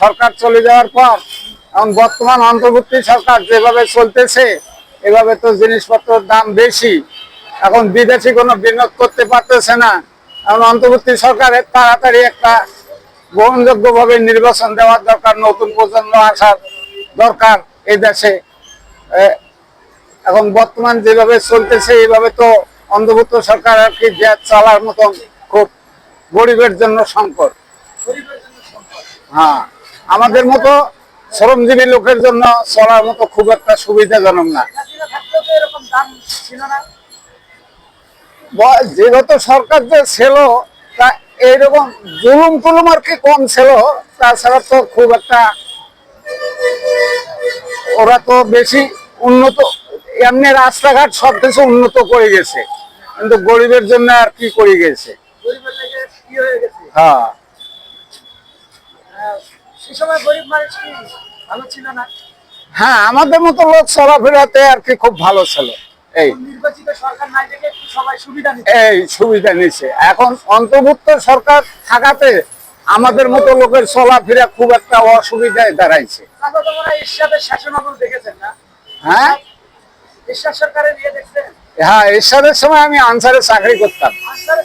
সরকার চলে যাওয়ার পর, এখন বর্তমান অন্তর্বর্তী সরকার যেভাবে চলতেছে, এভাবে তো জিনিসপত্রের দাম বেশি। এখন বিদেশি কোনো বিনিয়োগ করতে পারতেছে না। এখন অন্তর্বর্তী সরকারের তাড়াতাড়ি একটা গ্রহণযোগ্যভাবে নির্বাচন দেওয়ার দরকার, নতুন প্রজন্ম আসার দরকার এই দেশে। এখন বর্তমান যেভাবে চলতেছে এইভাবে তো অন্তর্ভুক্ত সরকার আর কি দেশ চালার মতন খুব গরিবের জন্য সংকট। হ্যাঁ। আমাদের মতো শ্রমজীবী লোকের জন্য চলার মতো খুব একটা সুবিধাজনক না। যেহেতু সরকার যে ছিল তা এইরকম জুলুম টুলুম আর কি কম ছিল তাছাড়া তো খুব একটা ওরা তো বেশি উন্নত এমনি রাস্তাঘাট সব কিছু উন্নত করে গেছে। কিন্তু গরিবের জন্য আর কি করে গেছে? হ্যাঁ। সে সময় গরিব মানুষ কি ভালো ছিল না? হ্যাঁ আমাদের মতো লোক চলাফেরাতে আর কি খুব ভালো ছিল। এই নির্বাচিত সরকার নাই থেকে সবাই সুবিধা এই সুবিধা নিচ্ছে। এখন অন্তর্ভুক্ত সরকার থাকাতে আমাদের মতো লোকের চলাফেরা খুব একটা অসুবিধায় দাঁড়াইছে। হ্যাঁ? ইয়ে হ্যাঁ এরশাদের সময় আমি আনসারে চাকরি করতাম। আনসারে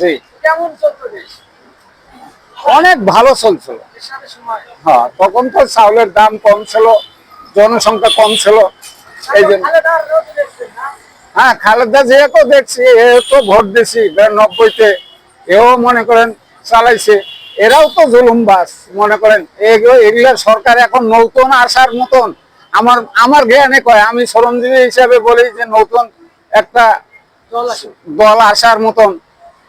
জি। কেমন চলতো দেশ? অনেক ভালো চলছিল হ্যাঁ তখন তো চাউলের দাম কম ছিল, জনসংখ্যা কম ছিল, এই জন্য। হ্যাঁ খালেদা জিয়াকেও দেখছি এ তো ভোট দিছি নব্বইতে। এও মনে করেন চালাইছে। এরাও তো জুলুমবাস মনে করেন। এগুলো সরকার এখন নতুন আসার মতন। আমার আমার জ্ঞানে কয়, আমি শ্রমজীবী হিসাবে বলি যে নতুন একটা দল আসার মতন।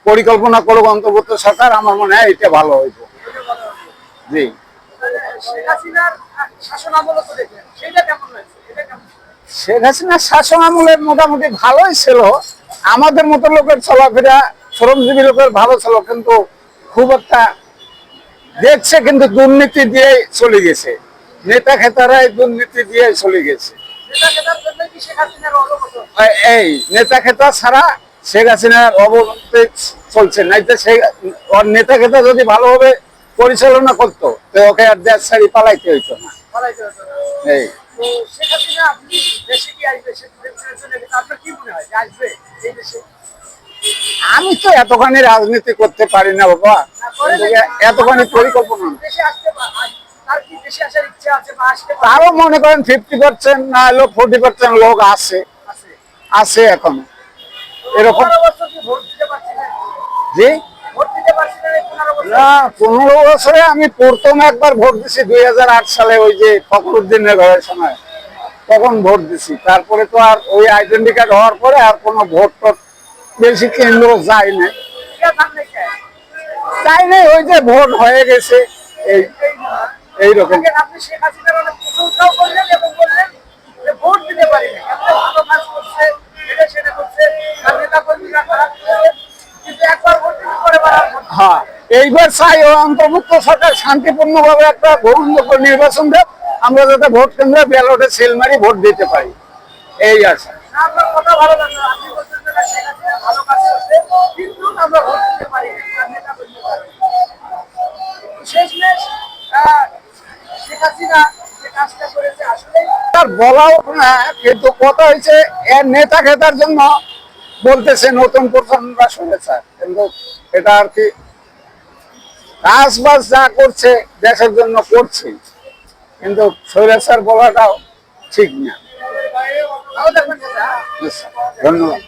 পরিকল্পনা করুক অন্তর্ভুক্ত সরকার আমার মনে হয় এটা ভালো হইব। জি। শেখ হাসিনার শাসন আমলের মোটামুটি ভালোই ছিল। আমাদের মতো লোকের চলাফেরা শ্রমজীবী লোকের ভালো ছিল কিন্তু খুব একটা দেখছে কিন্তু দুর্নীতি দিয়ে চলে গেছে। নেতা খেতারাই দুর্নীতি দিয়ে চলে গেছে। এই নেতা খেতা ছাড়া শেখ হাসিনার অবনতি চলছে। নাইতে সে ওর নেতা খেতা যদি ভালোভাবে পরিচালনা করতো তো ওকে আর দেশ ছাড়ি পালাইতে হইতো না। না। এই। তো আমি তো এতখানি রাজনীতি করতে পারি না বাবা। এতখানি পরিকল্পনা না। তারও মনে করেন ফিফটি পার্সেন্ট না হলেও ফোর্টি পার্সেন্ট লোক আছে। আছে। এখন। এরকম জি? না পনেরো বছর। আমি প্রথম একবার ভোট দিছি দুই হাজার আট সালে ওই যে ফখরুদ্দিনের ঘরের সময়। তখন ভোট দিছি। তারপরে তো আর ওই আইডেন্টি কার্ড হওয়ার পরে আর কোনো ভোট টোট বেশি কেন্দ্র যায় না তাই নেই ওই যে ভোট হয়ে গেছে। এই এইরকম। ভোট দিতে পারি এইবার চাই ও অন্তর্ভুক্ত সরকার শান্তিপূর্ণভাবে একটা গ্রহণযোগ্য নির্বাচন দেব আমরা যাতে ভোট কেন্দ্রে ব্যালটে সেল মারি ভোট দিতে পারি। এই আছে না, কিন্তু তার বলাও না কথা হয়েছে এর নেতা খেতার জন্য বলতেছে নতুন প্রজন্মরা শুনেছে। কিন্তু এটা আর কি কাজ বাজ যা করছে দেশের জন্য করছে। কিন্তু স্বৈরাচার বলাটাও ঠিক না। ধন্যবাদ।